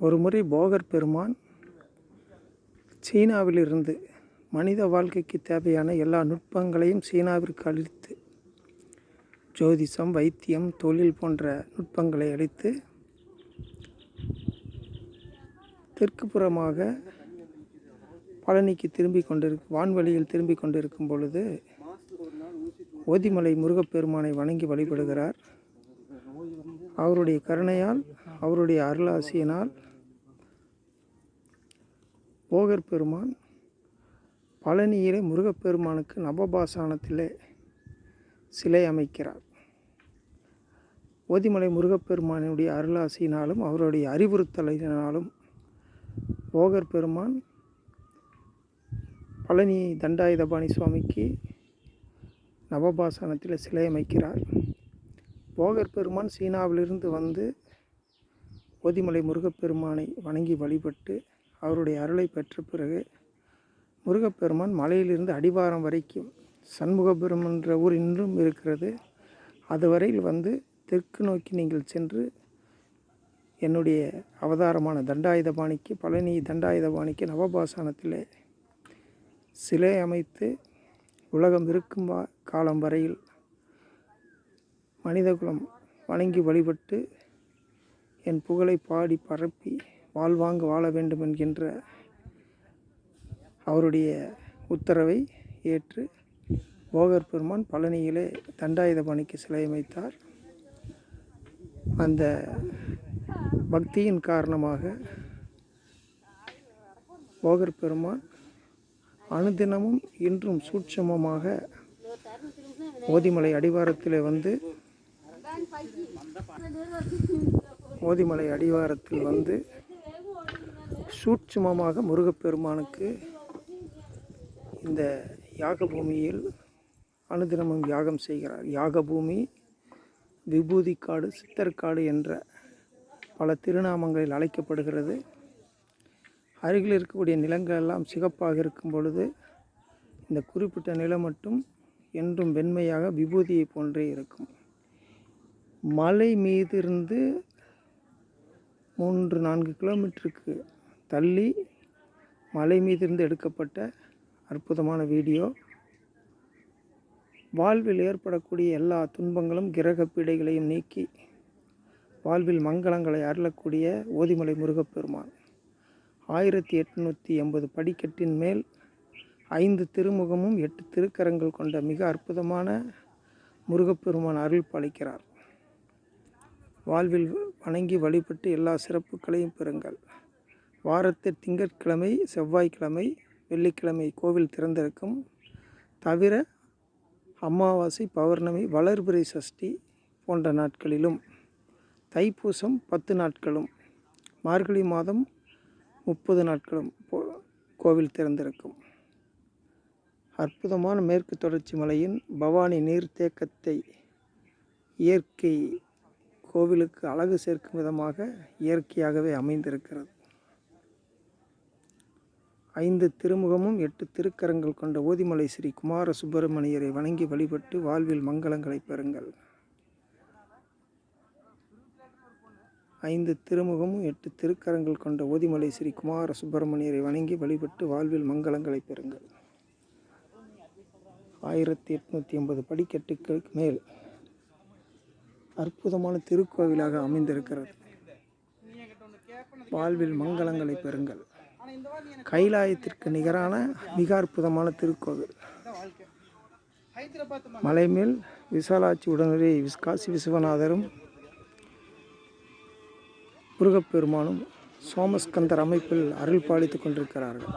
ஒரு முறை போகர் பெருமான் சீனாவிலிருந்து மனித வாழ்க்கைக்கு தேவையான எல்லா நுட்பங்களையும் சீனாவிற்கு அளித்து ஜோதிஷம் வைத்தியம் தொழில் போன்ற நுட்பங்களை அளித்து தெற்கு புறமாக பழனிக்கு திரும்பி கொண்டிருக்கும் வான்வழியில் திரும்பி கொண்டிருக்கும் பொழுது ஓதிமலை முருகப்பெருமானை வணங்கி வழிபடுகிறார். அவருடைய கருணையால் அவருடைய அருளாசியினால் போகர் பெருமான் பழனியிலே முருகப்பெருமானுக்கு நவபாசானத்திலே சிலை அமைக்கிறார். ஓதிமலை முருகப்பெருமானினுடைய அருளாசியினாலும் அவருடைய அறிவுறுத்தலினாலும் போகர் பெருமான் பழனி தண்டாயுதபாணி சுவாமிக்கு நவபாசானத்தில் சிலை அமைக்கிறார். போகர் பெருமான் சீனாவிலிருந்து வந்து ஓதிமலை முருகப்பெருமானை வணங்கி வழிபட்டு அவருடைய அருளை பெற்ற பிறகு முருகப்பெருமான் மலையிலிருந்து அடிவாரம் வரைக்கும் சண்முகபுரம் ஊர் இன்றும் இருக்கிறது. அதுவரையில் வந்து தெற்கு நோக்கி நீங்கள் சென்று என்னுடைய அவதாரமான தண்டாயுதபாணிக்கு பழனி தண்டாயுதபாணிக்கு நவபாசனத்திலே சிலை அமைத்து உலகம் இருக்கும் வா- காலம் வரையில் மனிதகுலம் வணங்கி வழிபட்டு என் புகழை பாடி பரப்பி வாழ்வாங்கு வாழ வேண்டும் என்கின்ற அவருடைய உத்தரவை ஏற்று போகர் பெருமான் பழனியிலே தண்டாயுதபாணிக்கு சிலை அமைத்தார் அந்த பக்தியின் காரணமாக போகர் பெருமான் அனுதினமும் இன்றும் சூட்சமமாக ஓதிமலை அடிவாரத்தில் வந்து ஓதிமலை அடிவாரத்தில் வந்து சூட்சுமமாக முருகப்பெருமானுக்கு இந்த யாக பூமியில் அனுதினமும் யாகம் செய்கிறார். யாக பூமி விபூதி காடு சித்தர்காடு என்ற பல திருநாமங்களில் அழைக்கப்படுகிறது. அருகில் இருக்கக்கூடிய நிலங்கள் எல்லாம் சிகப்பாக இருக்கும் பொழுது இந்த குறிப்பிட்ட நிலம் மட்டும் என்றும் வெண்மையாக விபூதியை போன்றே இருக்கும். மலை மீதிருந்து மூன்று நான்கு கிலோமீட்டருக்கு தள்ளி மலை மீதிருந்து எடுக்கப்பட்ட அற்புதமான வீடியோ. வாழ்வில் ஏற்படக்கூடிய எல்லா துன்பங்களும் கிரக பீடைகளையும் நீக்கி வாழ்வில் மங்களங்களை அருளக்கூடிய ஓதிமலை முருகப்பெருமான். ஆயிரத்தி எட்நூற்றி எண்பது படிக்கட்டின் மேல் ஐந்து திருமுகமும் எட்டு திருக்கரங்கள் கொண்ட மிக அற்புதமான முருகப்பெருமான் அருள் பாலிக்கிறார். வாழ்வில் வணங்கி வழிபட்டு எல்லா சிறப்புகளையும் பெறுங்கள். வாரத்தில் திங்கட்கிழமை செவ்வாய்க்கிழமை வெள்ளிக்கிழமை கோவில் திறந்திருக்கும். தவிர அமாவாசை பௌர்ணமி வளர்பிறை சஷ்டி போன்ற நாட்களிலும் தைப்பூசம் பத்து நாட்களும் மார்கழி மாதம் முப்பது நாட்களும் போ- கோவில் திறந்திருக்கும். அற்புதமான மேற்கு தொடர்ச்சி மலையின் பவானி நீர்த்தேக்கத்தை இயற்கை கோவிலுக்கு அழகு சேர்க்கும் விதமாக இயற்கையாகவே அமைந்திருக்கிறது. ஐந்து திருமுகமும் எட்டு திருக்கரங்கள் கொண்ட ஓதிமலை ஸ்ரீ குமார சுப்பிரமணியரை வணங்கி வழிபட்டு வாழ்வில் மங்களங்களை பெறுங்கள். ஐந்து திருமுகமும் எட்டு திருக்கரங்கள் கொண்ட ஓதிமலை ஸ்ரீ குமார சுப்பிரமணியரை வணங்கி வழிபட்டு வாழ்வில் மங்களங்களை பெறுங்கள். ஆயிரத்தி எட்நூற்றி எண்பது படிக்கட்டுகளுக்கு மேல் அற்புதமான திருக்கோவிலாக அமைந்திருக்கிறது. வாழ்வில் மங்களங்களை பெறுங்கள். கைலாயத்திற்கு நிகரான மிக அற்புதமான திருக்கோவில். மலை மேல் விசாலாட்சி உடனடி விஸ்காசி விஸ்வநாதரும் முருகப்பெருமானும் சோமஸ்கந்தர் அமைப்பில் அருள் பாலித்துக் கொண்டிருக்கிறார்கள்.